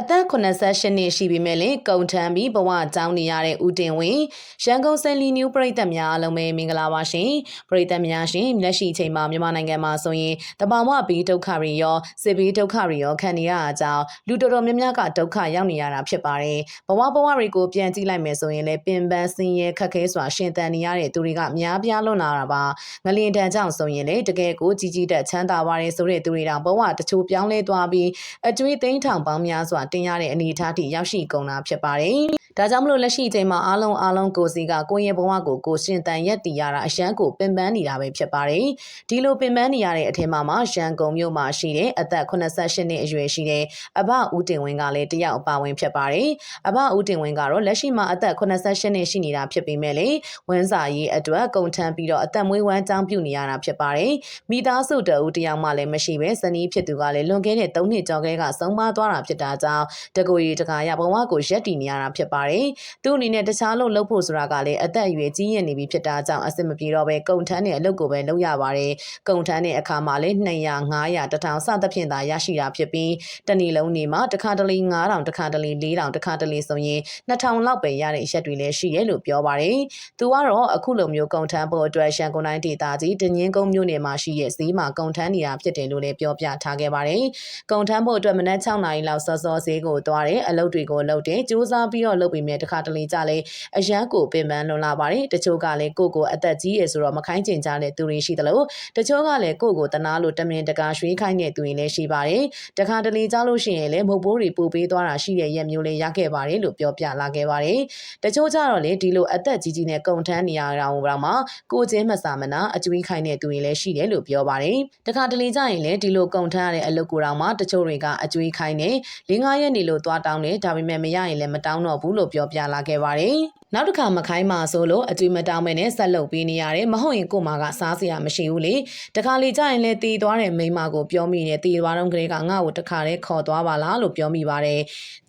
အသက်88နှစ်ရှိပြီမဲ့လည်းကုံထမ်းပြီးဘဝကြောင်းနေရတဲ့ဦးတင်ဝင်းရန်ကုန်စင်လီနျူပရိသတ်များအားလုံးပဲမင်္ဂလာပါရှင်ပရိသတ်များရှင်လက်ရှိအချိန်မှာမြန်မာနိုင်ငံမှာဆိုရင်တဘာဝဘီဒုက္ခတွေရောစစ်ဘီဒုက္ခတွေရောခံနေရတာကြောင့်လူတော်တော်များများကဒုက္ခရောက်နေရတာဖြစ်ပါတယ်ဘဝဘဝတွေကိုပြန်ကြည့်လိုက်မယ်ဆိုရင်လည်းပင်ပန်းဆင်းရဲခက်ခဲစွာရှင်သန်နေရတဲ့သူတွေကများပြားလွန်းလာတာပါငလျင်တန်ကြောင့်ဆိုရင်လည်းတကယ်ကိုကြီးကြီးတက်ချမ်းသာပါတယ်ဆိုတဲ့သူတွေတောင်ဘဝတချို့ပြောင်းလဲသွားပြီးအကျွေးသိန်းထောင်ပေါင်းများစွာတင်ရတဲ့အနေအထားထိရောက်ရှိကုန်တာဖြစ်ပါတယ်။ ဒါကြောင့်မလို့လက်ရှိအချိန်မှာအားလုံးအားလုံးကိုစီကကိုယ့်ရဲ့ဘဝကိုကိုရှင်တန်ရက်တည်ရတာအရန်ကိုပင်ပန်းနေတာပဲဖြစ်ပါတယ်။ဒီလိုပင်ပန်းနေရတဲ့အထက်မှာမှရန်ကုန်မြို့မှာရှိတဲ့အသက်88နှစ်အရွယ်ရှိတဲ့အဘဦးတင်ဝင်းကလည်းတယောက်အပါဝင်ဖြစ်ပါတယ်။အဘဦးတင်ဝင်းကတော့လက်ရှိမှာအသက်88နှစ်ရှိနေတာဖြစ်ပေမဲ့လေဝန်းစာရေးအတွက်ကုန်ထမ်းပြီးတော့အသက်မွေးဝမ်းကြောင်းပြုနေရတာဖြစ်ပါတယ်။မိသားစုတအူတယောက်မှလည်းမရှိပဲဇနီးဖြစ်သူကလည်းလွန်ခဲ့တဲ့3နှစ်ကျော်ကလေးကဆုံးမသွားတာဖြစ်တာကြောင့်တကူရီတကာရဘဝကိုရက်တည်နေရတာဖြစ်ပါတယ်။သူ့အနေနဲ့တခြားလို့လှုပ်ဖို့ဆိုတာကလည်းအသက်အရွယ်ကြီးရနေပြီဖြစ်တာကြောင့်အဆင်မပြေတော့ပဲကုန်ထမ်းတဲ့အလုပ်ကိုပဲလုပ်ရပါတယ်။ကုန်ထမ်းတဲ့အခါမှာလည်း200 900 1000စသဖြင့်သာရရှိတာဖြစ်ပြီးတနေ့လုံးနေမှာတစ်ခါတလေ9000တစ်ခါတလေ4000တစ်ခါတလေဆိုရင်2000လောက်ပဲရတဲ့ရက်တွေလည်းရှိရဲလို့ပြောပါတယ်။သူကတော့အခုလိုမျိုးကုန်ထမ်းဖို့အတွက်ရှန်ကုန်တိုင်းဒေသကြီးဒညင်းကုန်းမြို့နယ်မှာရှိတဲ့ဈေးမှာကုန်ထမ်းနေတာဖြစ်တယ်လို့လည်းပြောပြထားခဲ့ပါတယ်။ကုန်ထမ်းဖို့အတွက်မနက်6နာရီလောက်စောစောဈေးကိုသွားတယ်အလုပ်တွေကိုလုပ်တယ်စူးစမ်းပြီးတော့လုပ်ပြီးမြဲတစ်ခါတလေကြလဲအရန်ကိုပင်ပန်းလွန်လာပါတယ်တချို့ကလည်းကိုကိုအသက်ကြီးရဆိုတော့မခိုင်းကျင်ကြတဲ့သူတွေရှိသလိုတချို့ကလည်းကိုကိုတနာလို့တမင်တကာရွှေးခိုင်းတဲ့သူတွေလည်းရှိပါတယ်တခါတလေကြလို့ရှိရင်လည်းမုတ်ဘိုးတွေပူပေးသွားတာရှိတဲ့ရက်မျိုးလေးရခဲ့ပါတယ်လို့ပြောပြလာခဲ့ပါတယ်တချို့ကြတော့လေဒီလိုအသက်ကြီးကြီးနဲ့ကုံထမ်းနေရတာဟိုတော့မှကိုချင်းမစာမနာအကျွေးခိုင်းတဲ့သူတွေလည်းရှိတယ်လို့ပြောပါတယ်တခါတလေကြရင်လည်းဒီလိုကုံထမ်းရတဲ့အလုပ်ကိုတော့မှတချို့တွေကအကျွေးခိုင်းတယ်၄၅ရက်နေလို့သွားတောင်းတယ်ဒါပေမဲ့မရရင်လည်းမတောင်းတော့ဘူးလို့ပြောပြလာခဲ့ပါတယ် နောက်တစ်ခါမခိုင်းမှာဆိုလို့အကျွေးမတောင်းမဲနဲ့ဆက်လုပ်ပေးနေရတယ်မဟုတ်ရင်ကိုမကစားစရာမရှိဘူးလေတခါလေကြာရင်လည်းတီးသွားတဲ့မိမကိုပြောမိနေတီးသွားတော့ကလေးကငါ့ကိုတခါလေးခေါ်သွားပါလားလို့ပြောမိပါတယ်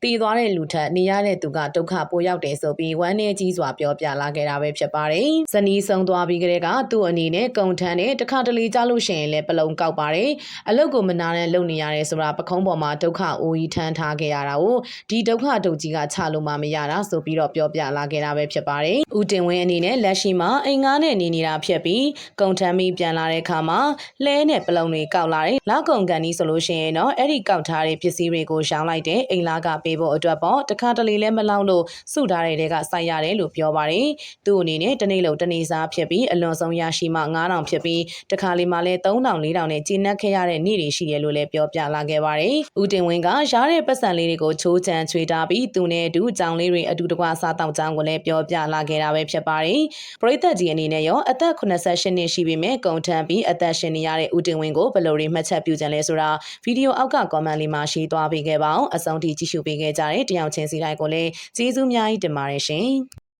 တီးသွားတဲ့လူထက်နေရတဲ့သူကဒုက္ခပိုရောက်တယ်ဆိုပြီးဝမ်းနေကြီးစွာပြောပြလာခဲ့တာပဲဖြစ်ပါတယ်ဇနီးဆုံးသွားပြီးကလေးကသူ့အနေနဲ့ကုံထမ်းတဲ့တခါတလေကြာလို့ရှိရင်လည်းပလုံကောက်ပါတယ်အလုတ်ကိုမနာနဲ့လုံနေရတယ်ဆိုတာပခုံးပေါ်မှာဒုက္ခအိုးကြီးထမ်းထားခဲ့ရတာကိုဒီဒုက္ခဒုတ်ကြီးကချလို့မှမရတာဆိုပြီးတော့ပြောပြလာခဲ့တာပဲဖြစ်ပါတယ်။ဦးတင်ဝင်းအနေနဲ့လက်ရှိမှာအိမ်ငားနဲ့နေနေတာဖြစ်ပြီးကုံထမ်းပြီးပြန်လာတဲ့အခါမှာလဲနဲ့ပလုံတွေကောက်လာတယ်။လောက်ကုံကန်ကြီးဆိုလို့ရှိရင်တော့အဲ့ဒီကောက်ထားတဲ့ပစ္စည်းတွေကိုရောင်းလိုက်တဲ့အိမ်လာကပေးဖို့အတွက်ပေါ့တခါတလေလဲမလောက်လို့စုထားတဲ့တွေကစိုက်ရတယ်လို့ပြောပါတယ်။သူ့အနေနဲ့တနေ့လုံးတနေ့စားဖြစ်ပြီးအလွန်ဆုံးရရှိမှ9000ဖြစ်ပြီးတခါလေးမှလဲ3000 4000နဲ့ကျင်းနှက်ခဲ့ရတဲ့နေ့တွေရှိတယ်လို့လည်းပြောပြလာခဲ့ပါတယ်။ဦးတင်ဝင်းကရတဲ့ပတ်စံလေးတွေကိုချိုးချံချွေထားပြီးသူနဲ့အတူကြောင်လေးတွေအတူတကွစားတောက်ကြောင်းကိုလည်းပြောပြလာခဲ့တာပဲဖြစ်ပါတယ်။ပရိသတ်ကြီးအနေနဲ့ရောအသက်88နှစ်ရှိပြီမဲ့ကုံထမ်းပြီးအသက်ရှင်နေရတဲ့ဦးတင်ဝင်းကိုဘယ်လိုတွေမှတ်ချက်ပြုကြလဲဆိုတာဗီဒီယိုအောက်က comment လေးမှာရေးသွားပေးခဲ့ပါအောင်အဆုံးထိကြည့်ရှုပေးခဲ့ကြတဲ့တယောက်ချင်းစီတိုင်းကိုလည်းကျေးဇူးအများကြီးတင်ပါတယ်ရှင်။